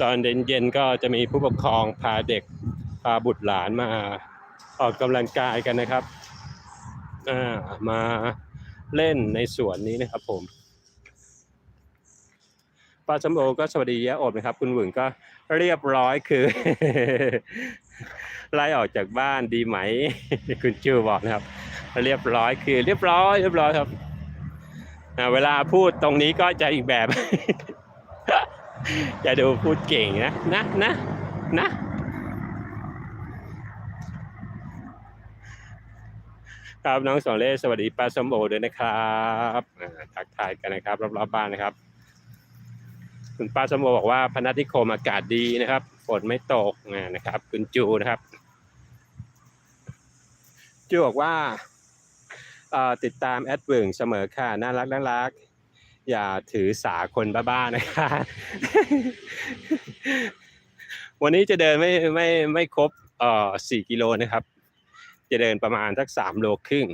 ตอนเย็นๆก็จะมีผู้ปกครองพาเด็กพาบุตรหลานมาออกกำลังกายกันนะครับามาเล่นในสวนนี้นะครับผมป้าสมโอก็สวัสดีแย่อบนะครับ คุณหวึงก็เรียบร้อยคือ ไล่ออกจากบ้านดีไหม คุณจูบอกนะครับ เรียบร้อยคือ เรียบร้อย เรียบร้อยครับเวลาพูดตรงนี้ก็จะอีกแบบ จะดูพูดเก่งนะ นะนะนะครับน้องสอนเล่สวัสดีป้าสมโอด้วยนะครับทักทายกันนะครับรอบๆบ้านนะครับ คุณป้าสมโอบอกว่าพนัสนิคมอากาศดีนะครับฝนไม่ตกนะครับ คุณจูนะครับ จูบอกว่าติดตามแอดเวิงเสมอค่ะน่ารักน่ารัก อย่าถือสาคนบ้าๆนะคะ วันนี้จะเดินไม่ไม่ไม่ครบเอ่อสี่กิโลนะครับ จะเดินประมาณสักสามโลครึ่ง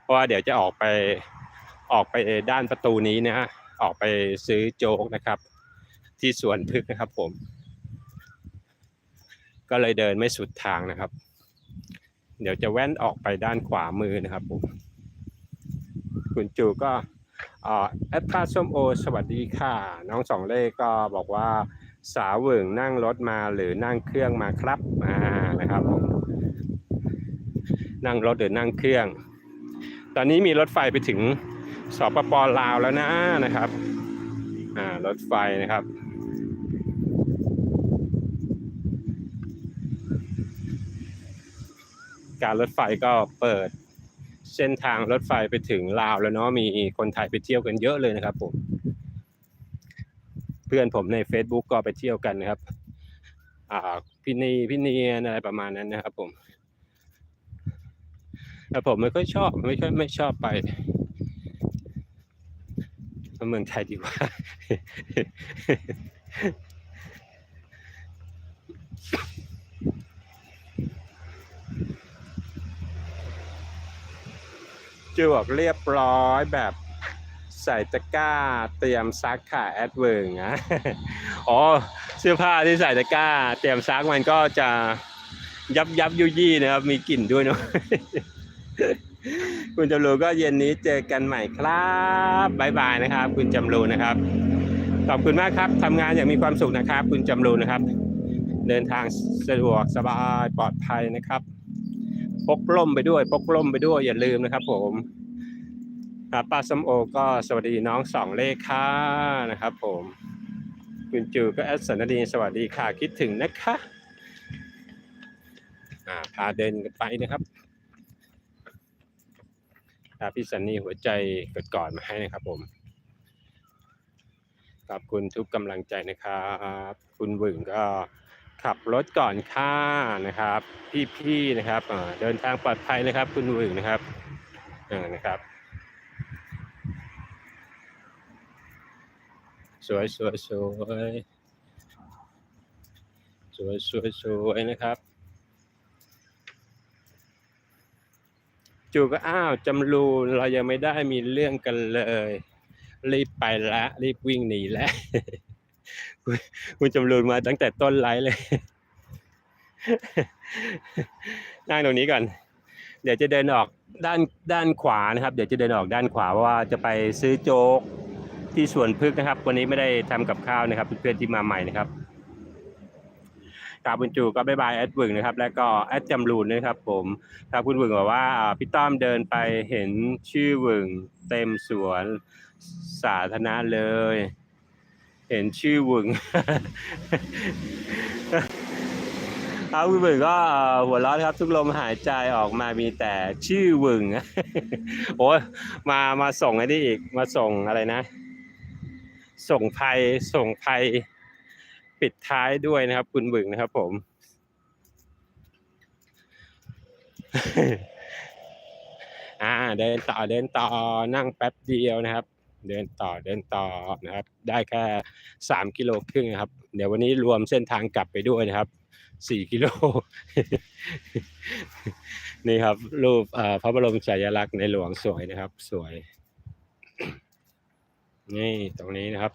เพราะว่าเดี๋ยวจะออกไปออกไปด้านประตูนี้นะฮะ ออกไปซื้อโจ๊กนะครับ ที่สวนพึกษ์นะครับผม ก็เลยเดินไม่สุดทางนะครับ เดี๋ยวจะแว่นออกไปด้านขวามือนะครับผม คุณจูก็ แอดพาส้มโอ สวัสดีค่ะ น้องสองเลขก็บอกว่าสาวเหวึงนั่งรถมาหรือนั่งเครื่องมาครับอ่านะครับผมนั่งรถหรือนั่งเครื่อง ตอนนี้มีรถไฟไปถึงสปปลาวแล้วนะนะครับอ่ารถไฟนะครับการรถไฟก็เปิด เส้นทางรถไฟไปถึงลาวแล้วเนาะมีคนไทยไปเที่ยวกันเยอะเลยนะครับผม เพื่อนผมใน Facebook ก็ไปเที่ยวกันนะครับ อ่าพี่นีพี่เนียนอะไรประมาณนั้นนะครับ ผมแต่ผมไม่ค่อยชอบไม่ค่อยไม่ชอบไปเมืองไทยดีกว่า จวกเรียบร้อยแบบใส่ตะกร้าเตรียมซักค่ะแอดเวิร์งนะอ๋อเสื้อผ้าที่ใส่ตะกร้า เตรียมซักมันก็จะยับยับยุยี่นะครับ มีกลิ่นด้วยเนาะคุณจำรูก็เย็นนี้เจอกันใหม่ครับบ๊ายบายนะครับ คุณจำรูนะครับ ขอบคุณมากครับทำงานอย่างมีความสุขนะครับ คุณจำรูนะครับ เดินทางสะดวกสบายปลอดภัยนะครับ พกร่มไปด้วยพกร่มไปด้วยอย่าลืมนะครับ ผมครับป้าสมโอก็สวัสดีน้องสองเลขค่ะนะครับ ผมคุณจูก็แอดสันดีสวัสดีค่ะคิดถึงนะคะอ่าพาเดินกันไปนะครับพาพี่สันนี่หัวใจกดก่อนมาให้นะครับ ผมขอบคุณทุกกำลังใจนะครับ คุณวึงก็ ขับรถก่อนค่านะครับ พี่ๆนะครับเดินทางปลอดภัยนะครับ คุณหวึงนะครับอ่านะครับ สวยสวยสวยสวยสวยสวยนะครับจูก็อ้าวจำรูเรายังไม่ได้มีเรื่องกันเลย รีบไปละรีบวิ่งหนีแล้ว คุณจำรูนมาตั้งแต่ต้นไลฟ์เลย นั่งตรงนี้ก่อน เดี๋ยวจะเดินออกด้านด้านขวานะครับ เดี๋ยวจะเดินออกด้านขวาเพราะว่าจะไปซื้อโจ๊กที่สวนพึกษ์นะครับ วันนี้ไม่ได้ทำกับข้าวนะครับเพื่อนๆที่มาใหม่นะครับกาบคุณจูก็บายบายแอดวึงนะครับ แล้วก็แอดจำรูนนะครับผมครับคุณวึงบอกว่าพี่ต้อมเดินไปเห็นชื่อวึงเต็มสวนสาธารณะเลย เห็นชื่อวึงครับคุณวึงก็หัวเราะครับ ทุกลมหายใจออกมามีแต่ชื่อวึงโอ้ยมามาส่งไอ้นี่อีกมาส่งอะไรนะ ส่งภัยส่งภัยปิดท้ายด้วยนะครับ คุณบึงนะครับ ผม อ่าเดินต่อเดินต่อนั่งแป๊บเดียวนะครับ เดินต่อเดินต่อนะครับ ได้แค่สามกิโลครึ่งนะครับ เดี๋ยววันนี้รวมเส้นทางกลับไปด้วยนะครับสี่กิโล นี่ครับ รูปพระบรมฉายาลักษณ์ในหลวงสวยนะครับ สวย นี่ตรงนี้นะครับ